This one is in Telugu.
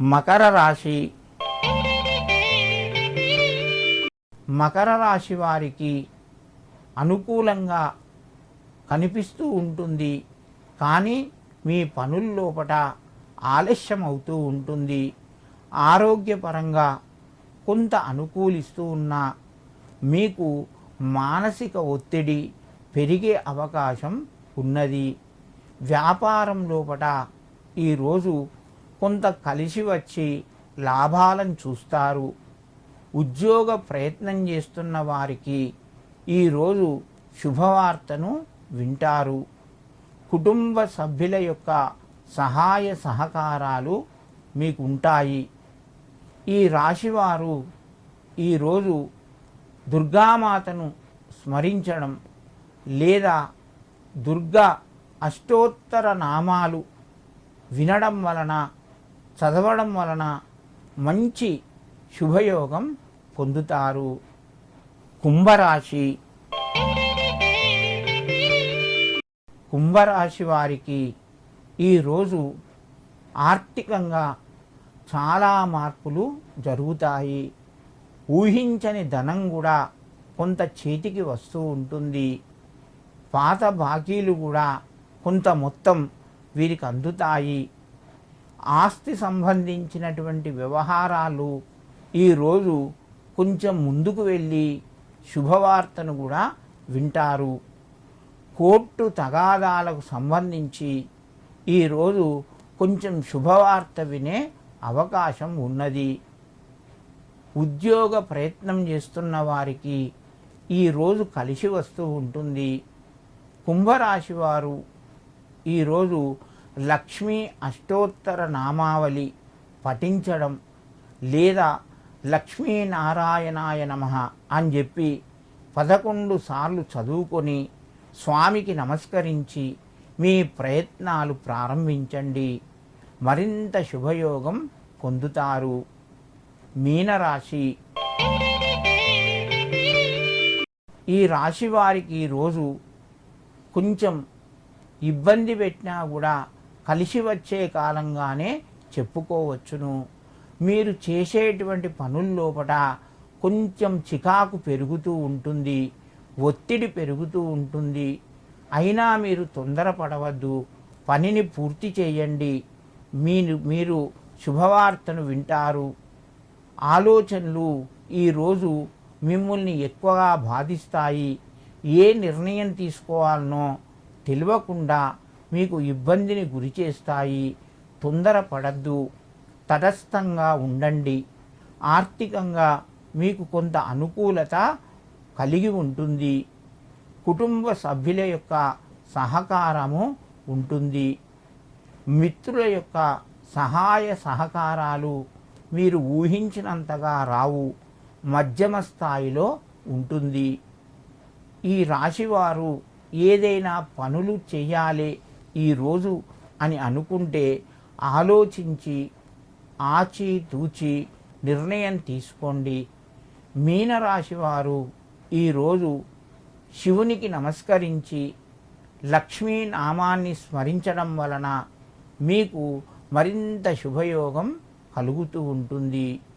మకర రాశి. మకర రాశి వారికి అనుకూలంగా కనిపిస్తూ ఉంటుంది. కానీ మీ పనుల్లోపట ఆలస్యం అవుతూ ఉంటుంది. ఆరోగ్యపరంగా కొంత అనుకూలిస్తూ ఉన్నా మీకు మానసిక ఒత్తిడి పెరిగే అవకాశం ఉన్నది. వ్యాపారం లోపట ఈరోజు కొంత కలిసి వచ్చి లాభాలను చూస్తారు. ఉద్యోగ ప్రయత్నం చేస్తున్న వారికి ఈరోజు శుభవార్తను వింటారు. కుటుంబ సభ్యుల యొక్క సహాయ సహకారాలు మీకు ఉంటాయి ఈ రాశివారు ఈరోజు దుర్గామాతను స్మరించడం లేదా దుర్గా అష్టోత్తర నామాలు వినడం వలన చదవడం వలన మంచి శుభయోగం పొందుతారు. కుంభరాశి. కుంభరాశి వారికి ఈరోజు ఆర్థికంగా చాలా మార్పులు జరుగుతాయి. ఊహించని ధనం కూడా కొంత చేతికి వస్తూ ఉంటుంది. పాత బాకీలు కూడా కొంత మొత్తం వీరికి అందుతాయి. ఆస్తి సంబంధించినటువంటి వ్యవహారాలు ఈరోజు కొంచెం ముందుకు వెళ్ళి శుభవార్తను కూడా వింటారు. కోర్టు తగాదాలకు సంబంధించి ఈరోజు కొంచెం శుభవార్త వినే అవకాశం ఉన్నది. ఉద్యోగ ప్రయత్నం చేస్తున్న వారికి ఈరోజు కలిసి వస్తూ ఉంటుంది. కుంభరాశి వారు ఈరోజు లక్ష్మీ అష్టోత్తర నామావళి పఠించడం లేదా లక్ష్మీనారాయణాయ నమ అని చెప్పి పదకొండు సార్లు చదువుకొని స్వామికి నమస్కరించి మీ ప్రయత్నాలు ప్రారంభించండి. మరింత శుభయోగం పొందుతారు. మీనరాశి. ఈ రాశి వారికి ఈరోజు కొంచెం ఇబ్బంది పెట్టినా కూడా కలిసి వచ్చే కాలంగానే చెప్పుకోవచ్చును. మీరు చేసేటువంటి పనుల లోపల కొంచెం చికాకు పెరుగుతూ ఉంటుంది ఒత్తిడి పెరుగుతూ ఉంటుంది. అయినా మీరు తొందరపడవద్దు పనిని పూర్తి చేయండి. మీరు మీరు శుభవార్తను వింటారు. ఆలోచనలు ఈరోజు మిమ్మల్ని ఎక్కువగా బాధిస్తాయి. ఏ నిర్ణయం తీసుకోవాలనో తెలియకుండా మీకు ఇబ్బందిని గురి చేస్తాయి తొందరపడద్దు తటస్థంగా ఉండండి. ఆర్థికంగా మీకు కొంత అనుకూలత కలిగి ఉంటుంది. కుటుంబ సభ్యుల యొక్క సహకారము ఉంటుంది. మిత్రుల యొక్క సహాయ సహకారాలు మీరు ఊహించినంతగా రావు మధ్యమ స్థాయిలో ఉంటుంది. ఈ రాశివారు ఏదైనా పనులు చేయాలి ఈరోజు అని అనుకుంటే ఆలోచించి ఆచి తూచి నిర్ణయం తీసుకోండి. మీనరాశి వారు ఈరోజు శివునికి నమస్కరించి లక్ష్మీ నామాన్ని స్మరించడం వలన మీకు మరింత శుభయోగం కలుగుతూ ఉంటుంది.